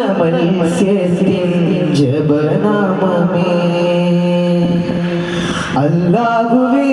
മത്സ്യത്തിൻ ജപനാമമേ. അല്ലാഹുവേ.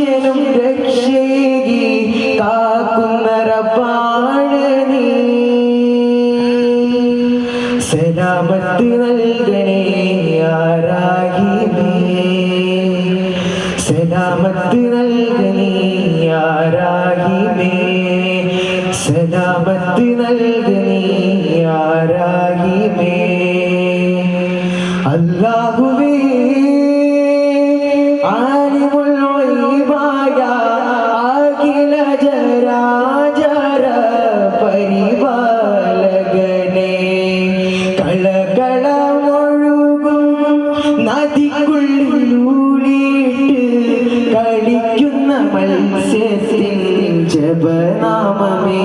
മനുഷ്യനും രക്ഷേകി കാക്കുന്ന റബ്ബാണ് നീ. സലാമത്ത് നൽകണേ ആരാഹിമേ സലാമത്ത് നൽകണേ ആരാഹിമേ സലാമത്ത് നൽകണേ ആരാഹിമേ അല്ലാഹുവേ മത്സ്യത്തിൻ ജപനാമമേ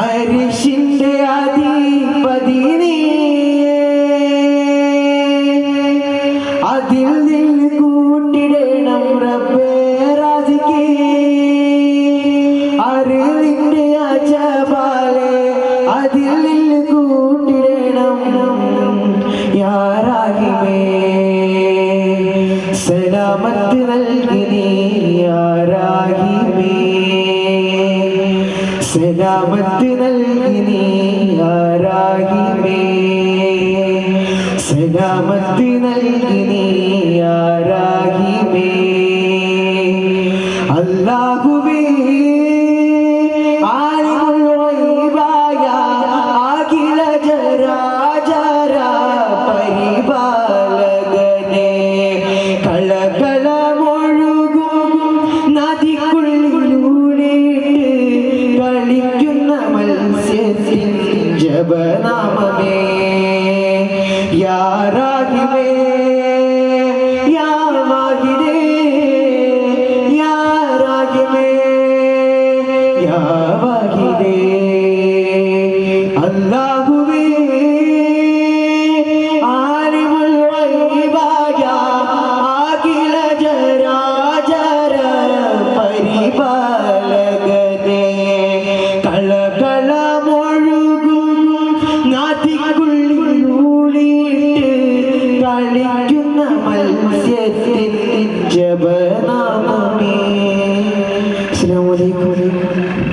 അരിശിന്റെ അധിപതി അതിൽ നിന്ന് കൂട്ടിടണം റബ്ബേ റാസിക്കേ. അറിവിന്റെ അജപാലെ അതിൽ നിന്ന് സലാമത്ത് നൽകി നീ യാരാഹിമേ സലാമത്ത് നൽകി നീ ആരാഹിമേ സലാമത്ത് നൽകി യാരാഹിമേ. യാ Yeah.